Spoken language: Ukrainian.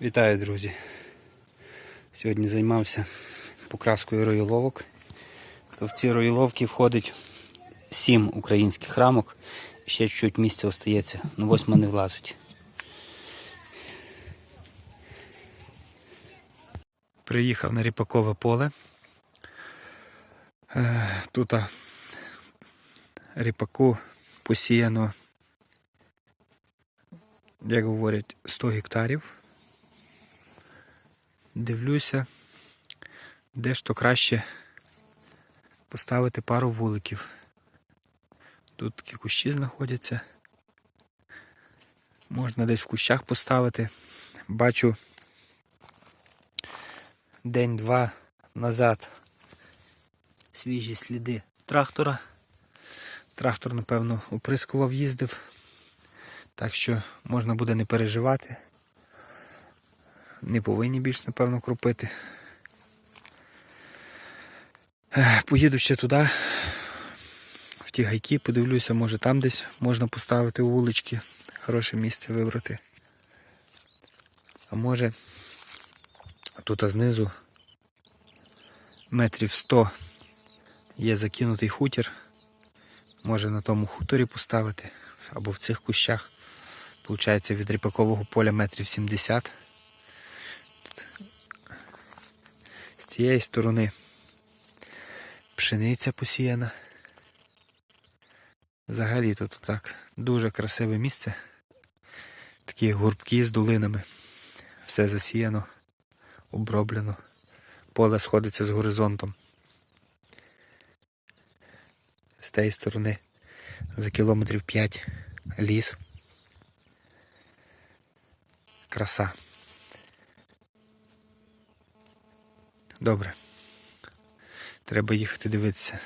Вітаю, друзі! Сьогодні займався покраскою роїловок. В ці роїловки входить сім українських рамок. Ще чуть місця остається, ну восьма не влазить. Приїхав на ріпакове поле. Е, Тут ріпаку посіяно, як говорять, 100 гектарів. Дивлюся, де ж то краще поставити пару вуликів. Тут такі кущі знаходяться. Можна десь в кущах поставити. Бачу день-два назад свіжі сліди трактора. Трактор, напевно, оприскував, їздив. Так що можна буде не переживати. Не повинні більш, напевно, кропити. Поїду ще туди, в ті гайки, подивлюся, може там десь можна поставити вулички, хороше місце вибрати. А може тут знизу метрів 100 є закинутий хутір. Може на тому хуторі поставити або в цих кущах. Получається від ріпакового поля метрів 70. Цієї сторони пшениця посіяна. Взагалі тут так дуже красиве місце. Такі гурбки з долинами. Все засіяно, оброблено. Поле сходиться з горизонтом. З тієї сторони за кілометрів 5 ліс. Краса. Добре. Треба їхати дивитися.